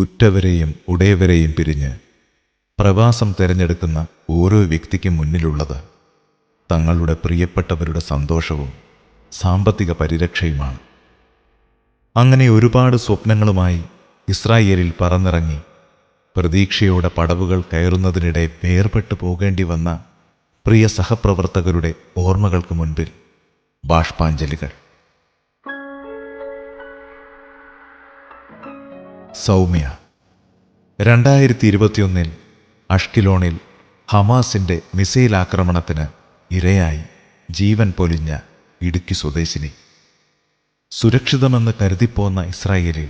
ഉറ്റവരെയും ഉടയവരെയും പിരിഞ്ഞ് പ്രവാസം തിരഞ്ഞെടുക്കുന്ന ഓരോ വ്യക്തിക്കും മുന്നിലുള്ളത് തങ്ങളുടെ പ്രിയപ്പെട്ടവരുടെ സന്തോഷവും സാമ്പത്തിക പരിരക്ഷയുമാണ്. അങ്ങനെ ഒരുപാട് സ്വപ്നങ്ങളുമായി ഇസ്രായേലിൽ പറന്നിറങ്ങി പ്രതീക്ഷയോടെ പടവുകൾ കയറുന്നതിനിടെ വേർപെട്ടു പോകേണ്ടി വന്ന പ്രിയ സഹപ്രവർത്തകരുടെ ഓർമ്മകൾക്ക് മുൻപിൽ ബാഷ്പാഞ്ജലികൾ. സൗമ്യ. രണ്ടായിരത്തി ഇരുപത്തിയൊന്നിൽ അഷ്കിലോണിൽ ഹമാസിന്റെ മിസൈൽ ആക്രമണത്തിന് ഇരയായി ജീവൻ പൊലിഞ്ഞ ഇടുക്കി സ്വദേശിനി. സുരക്ഷിതമെന്ന് കരുതിപ്പോന്ന ഇസ്രായേലിൽ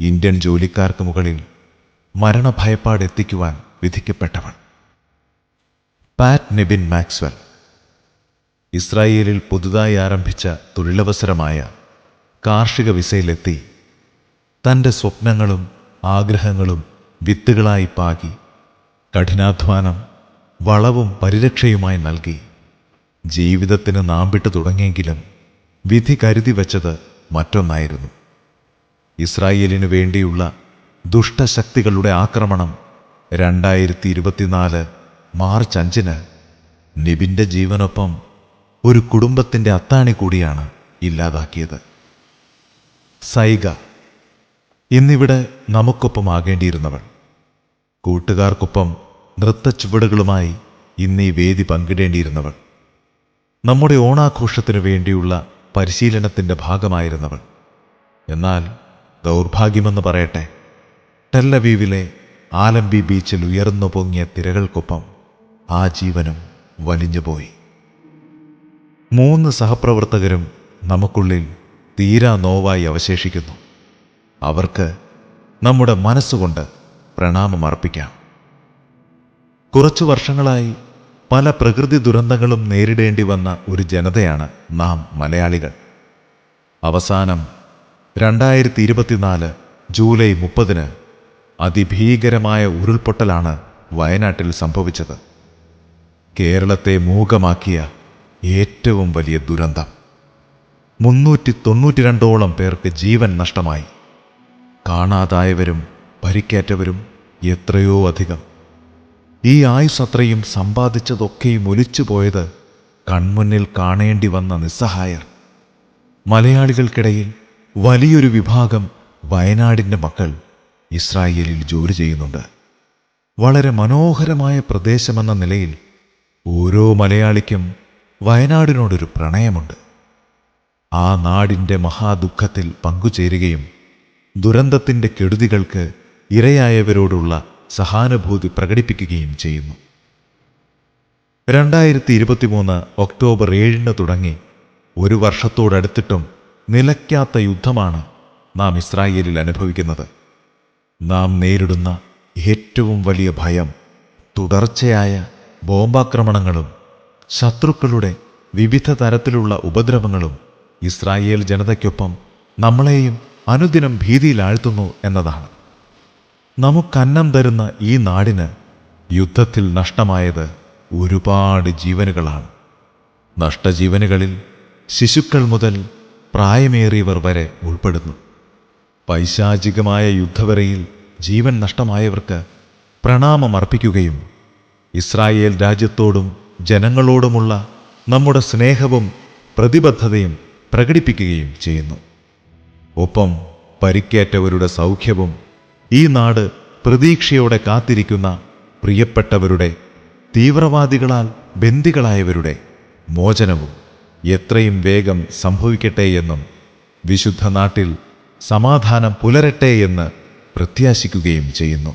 ഇന്ത്യൻ ജോലിക്കാർക്ക് മുകളിൽ മരണഭയപ്പാടെത്തിക്കുവാൻ വിധിക്കപ്പെട്ടവൾ. പാറ്റ് നെബിൻ മാക്സ്വൽ. ഇസ്രായേലിൽ പുതുതായി ആരംഭിച്ച തൊഴിലവസരമായ കാർഷിക വിസയിലെത്തി തന്റെ സ്വപ്നങ്ങളും ആഗ്രഹങ്ങളും വിത്തുകളായി പാകി കഠിനാധ്വാനം വളവും പരിരക്ഷയുമായി നൽകി. ജീവിതത്തിന് നാമ്പിട്ട് തുടങ്ങിയെങ്കിലും വിധി കരുതി വച്ചത് മറ്റൊന്നായിരുന്നു. ഇസ്രായേലിനു വേണ്ടിയുള്ള ദുഷ്ടശക്തികളുടെ ആക്രമണം രണ്ടായിരത്തി ഇരുപത്തിനാല് മാർച്ച് അഞ്ചിന് നിബിന്റെ ജീവനൊപ്പം ഒരു കുടുംബത്തിന്റെ അത്താണി കൂടിയാണ് ഇല്ലാതാക്കിയത്. സൈഗ ഇന്നിവിടെ നമുക്കൊപ്പമാകേണ്ടിയിരുന്നവൾ കൂട്ടുകാർക്കൊപ്പം നൃത്തച്ചുവടുകളുമായി ചുവടുകളുമായി ഈ വേദി പങ്കിടേണ്ടിയിരുന്നവൾ. നമ്മുടെ ഓണാഘോഷത്തിനു വേണ്ടിയുള്ള പരിശീലനത്തിന്റെ ഭാഗമായിരുന്നവൾ. എന്നാൽ ദൗർഭാഗ്യമെന്ന് പറയട്ടെ ടെല്ലവീവിലെ ആലംബി ബീച്ചിൽ ഉയർന്നു പൊങ്ങിയ തിരകൾക്കൊപ്പം ആ ജീവനും വലിഞ്ഞുപോയി. മൂന്ന് സഹപ്രവർത്തകരും നമുക്കുള്ളിൽ തീരാ നോവായി അവശേഷിക്കുന്നു. അവർക്ക് നമ്മുടെ മനസ്സുകൊണ്ട് പ്രണാമം അർപ്പിക്കാം. കുറച്ചു വർഷങ്ങളായി പല പ്രകൃതി ദുരന്തങ്ങളും നേരിടേണ്ടി വന്ന ഒരു ജനതയാണ് നാം മലയാളികൾ. അവസാനം രണ്ടായിരത്തി ഇരുപത്തിനാല് ജൂലൈ മുപ്പതിന് അതിഭീകരമായ ഉരുൾപൊട്ടലാണ് വയനാട്ടിൽ സംഭവിച്ചത്. കേരളത്തെ മൂകമാക്കിയ ഏറ്റവും വലിയ ദുരന്തം. മുന്നൂറ്റി തൊണ്ണൂറ്റി രണ്ടോളം പേർക്ക് ജീവൻ നഷ്ടമായി. കാണാതായവരും പരിക്കേറ്റവരും എത്രയോ അധികം. ഈ ആയുസത്രയും സമ്പാദിച്ചതൊക്കെയും ഒലിച്ചു പോയത് കൺമുന്നിൽ കാണേണ്ടി വന്ന നിസ്സഹായർ. മലയാളികൾക്കിടയിൽ വലിയൊരു വിഭാഗം വയനാടിന്റെ മക്കൾ ഇസ്രായേലിൽ ജോലി ചെയ്യുന്നുണ്ട്. വളരെ മനോഹരമായ പ്രദേശമെന്ന നിലയിൽ ഓരോ മലയാളിക്കും വയനാടിനോടൊരു പ്രണയമുണ്ട്. ആ നാടിന്റെ മഹാദുഃഖത്തിൽ പങ്കുചേരുകയും ദുരന്തത്തിന്റെ കെടുതികൾക്ക് ഇരയായവരോടുള്ള സഹാനുഭൂതി പ്രകടിപ്പിക്കുകയും ചെയ്യുന്നു. രണ്ടായിരത്തി ഇരുപത്തിമൂന്ന് ഒക്ടോബർ ഏഴിന് തുടങ്ങി ഒരു വർഷത്തോടടുത്തിട്ടും നിലയ്ക്കാത്ത യുദ്ധമാണ് നാം ഇസ്രായേലിൽ അനുഭവിക്കുന്നത്. നാം നേരിടുന്ന ഏറ്റവും വലിയ ഭയം തുടർച്ചയായ ബോംബാക്രമണങ്ങളും ശത്രുക്കളുടെ വിവിധ തരത്തിലുള്ള ഉപദ്രവങ്ങളും ഇസ്രായേൽ ജനതയ്ക്കൊപ്പം നമ്മളെയും അനുദിനം ഭീതിയിലാഴ്ത്തുന്നു എന്നതാണ്. നമുക്കന്നം തരുന്ന ഈ നാടിന് യുദ്ധത്തിൽ നഷ്ടമായത് ഒരുപാട് ജീവനുകളാണ്. നഷ്ടജീവനുകളിൽ ശിശുക്കൾ മുതൽ പ്രായമേറിയവർ വരെ ഉൾപ്പെടുന്നു. പൈശാചികമായ യുദ്ധവരയിൽ ജീവൻ നഷ്ടമായവർക്ക് പ്രണാമം അർപ്പിക്കുകയും ഇസ്രായേൽ രാജ്യത്തോടും ജനങ്ങളോടുമുള്ള നമ്മുടെ സ്നേഹവും പ്രതിബദ്ധതയും പ്രകടിപ്പിക്കുകയും ചെയ്യുന്നു. ഒപ്പം പരിക്കേറ്റവരുടെ സൗഖ്യവും ഈ നാട് പ്രതീക്ഷയോടെ കാത്തിരിക്കുന്ന പ്രിയപ്പെട്ടവരുടെ തീവ്രവാദികളാൽ ബന്ദികളായവരുടെ മോചനവും എത്രയും വേഗം സംഭവിക്കട്ടെ എന്നും വിശുദ്ധ നാട്ടിൽ സമാധാനം പുലരട്ടെ എന്ന് പ്രത്യാശിക്കുകയും ചെയ്യുന്നു.